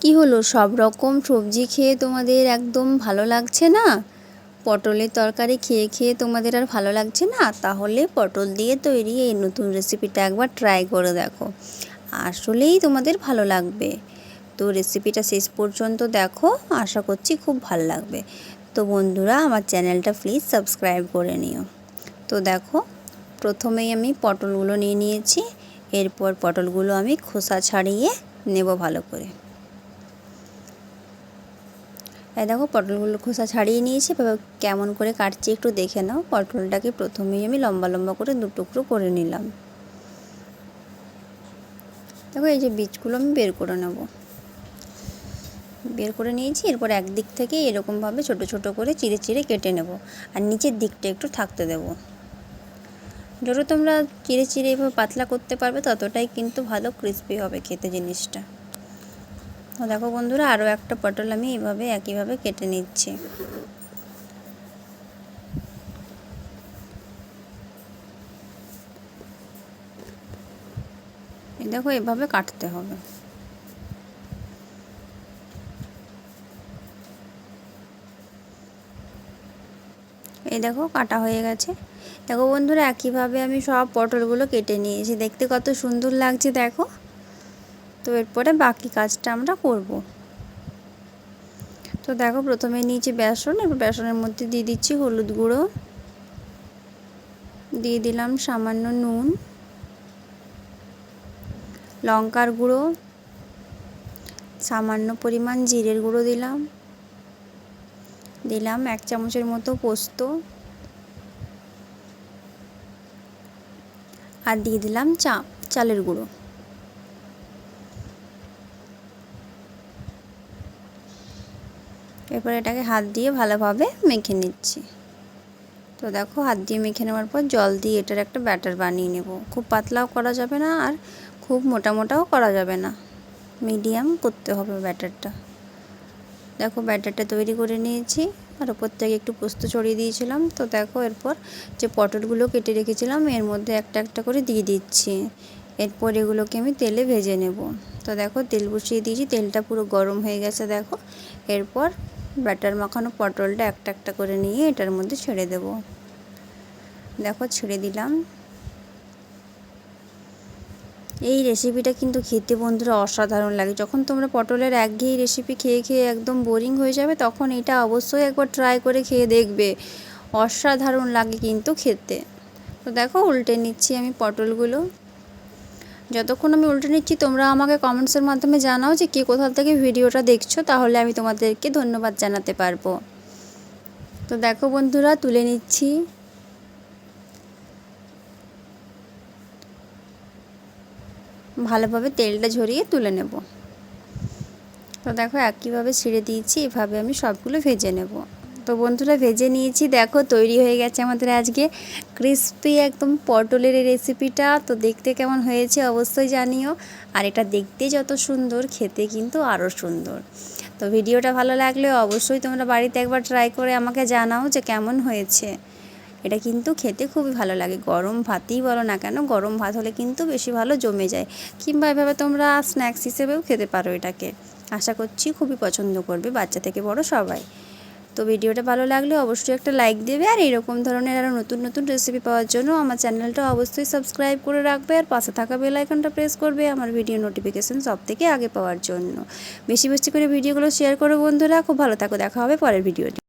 কি হলো? সব রকম সবজি খেয়ে তোমাদের একদম ভালো লাগছে না? পটলের তরকারি খেয়ে খেয়ে তোমাদের আর ভালো লাগছে না? তাহলে পটল দিয়ে তৈরি এই নতুন রেসিপিটা একবার ট্রাই করে দেখো। আসলেই তোমাদের ভালো লাগবে। তো রেসিপিটা শেষ পর্যন্ত দেখো। আশা করছি খুব ভালো লাগবে। তো বন্ধুরা, আমার চ্যানেলটা প্লিজ সাবস্ক্রাইব করে নিও। তো দেখো, প্রথমেই আমি পটলগুলো নিয়ে নিয়েছি। এরপর পটলগুলো আমি খোসা ছাড়িয়ে নেব ভালো করে। এই দেখো পটলগুলো খোসা ছাড়িয়ে নিয়েছি, এবার কেমন করে কাটছি একটু দেখে নাও। পটলটাকে প্রথমেই আমি লম্বা লম্বা করে দু টুকরো করে নিলাম। দেখো এই যে বীজগুলো আমি বের করে নেব। বের করে নিয়েছি, এরপর একদিক থেকে এরকমভাবে ছোট ছোট করে চিড়ে চিড়ে কেটে নেব আর নিচের দিকটা একটু থাকতে দেব। যত তোমরা চিড়ে চিড়ে এভাবে পাতলা করতে পারবে, ততটাই কিন্তু ভালো ক্রিস্পি হবে খেতে জিনিসটা। তো দেখো বন্ধুরা আরও একটা পটল আমি এইভাবে একইভাবে কেটে নিচ্ছি। দেখো, এভাবে কাটতে হবে। এই দেখো, কাটা হয়ে গেছে। দেখো বন্ধুরা, একইভাবে আমি সব পটলগুলো কেটে নিয়েছি। দেখতে কত সুন্দর লাগছে, দেখো। তো এরপরে বাকি কাজটা আমরা করব। তো দেখো প্রথমে নিয়েছি বেসন এরপর বেসনের মধ্যে দিয়ে দিচ্ছি হলুদ গুঁড়ো। দিয়ে দিলাম সামান্য নুন, লঙ্কার গুঁড়ো, সামান্য পরিমাণ জিরের গুঁড়ো দিলাম। দিলাম এক চামচের মতো পোস্ত। আর দিয়ে দিলাম চা, চালের গুঁড়ো। এরপর এটাকে হাত দিয়ে ভালোভাবে মেখে নিচ্ছি। তো দেখো, হাত দিয়ে মেখে নেওয়ার পর জল দিয়ে এটার একটা ব্যাটার বানিয়ে নেব। খুব পাতলাও করা যাবে না আর খুব মোটা মোটাও করা যাবে না। মিডিয়াম করতে হবে ব্যাটারটা। দেখো, ব্যাটারটা তৈরি করে নিয়েছি। আর ওপর থেকে একটু পোস্ত ছড়িয়ে দিয়েছিলাম। তো দেখো, এরপর যে পটলগুলো কেটে রেখেছিলাম, এর মধ্যে একটা একটা করে দিয়ে দিচ্ছি। এরপর এগুলোকে আমি তেলে ভেজে নেব। তো দেখো, তেল বসিয়ে দিয়েছি। তেলটা পুরো গরম হয়ে গেছে, দেখো। এরপর ব্যাটার মাখানো পটলটা একটা একটা করে নিয়ে এটার মধ্যে ছেড়ে দেব। দেখো ছেড়ে দিলাম। এই রেসিপিটা কিন্তু খেতে বন্ধুরা অসাধারণ লাগে। যখন তোমরা পটলের একঘেয়ে রেসিপি খেয়ে খেয়ে একদম বোরিং হয়ে যাবে, তখন এটা অবশ্যই একবার ট্রাই করে খেয়ে দেখবে। অসাধারণ লাগে কিন্তু খেতে। তো দেখো, উল্টে নিচ্ছি আমি পটলগুলো। যতক্ষণ আমি উল্টে নিচ্ছি, তোমরা আমাকে কমেন্টসের মাধ্যমে জানাও যে কে কোথাও থেকে ভিডিওটা দেখছ, তাহলে আমি তোমাদেরকে ধন্যবাদ জানাতে পারব। তো দেখো বন্ধুরা, তুলে নিচ্ছি। ভালোভাবে তেলটা ঝরিয়ে তুলে নেব। তো দেখো একইভাবে ছিঁড়ে দিয়েছি, এভাবে আমি সবগুলো ভেজে নেব। তো বন্ধুরা ভেজে নিয়েছি। দেখো তৈরি হয়ে গেছে আমাদের আজকে। ক্রিস্পি একদম পটলের রেসিপিটা তো দেখতে কেমন হয়েছে অবশ্যই জানিও। আর এটা দেখতে যত সুন্দর, খেতে কিন্তু আরও সুন্দর। তো ভিডিওটা ভালো লাগলে অবশ্যই তোমরা বাড়িতে একবার ট্রাই করে আমাকে জানাও যে কেমন হয়েছে। এটা কিন্তু খেতে খুবই ভালো লাগে। গরম ভাতই বলো না কেন, গরম ভাত হলে কিন্তু বেশি ভালো জমে যায়। কিংবা এভাবে তোমরা স্ন্যাক্স হিসেবেও খেতে পারো এটাকে। আশা করছি খুবই পছন্দ করবে বাচ্চা থেকে বড় সবাই। তো ভিডিওটা ভালো লাগলে অবশ্যই একটা লাইক দেবে আর এরকম ধরনের আরও নতুন নতুন রেসিপি পাওয়ার জন্য আমার চ্যানেলটা অবশ্যই সাবস্ক্রাইব করে রাখবে আর পাশে থাকা বেল আইকনটা প্রেস করবে আমার ভিডিও নোটিফিকেশান সব থেকে আগে পাওয়ার জন্য। বেশি বেশি করে ভিডিওগুলো শেয়ার করো বন্ধুরা। খুব ভালো থাকো। দেখা হবে পরের ভিডিওটি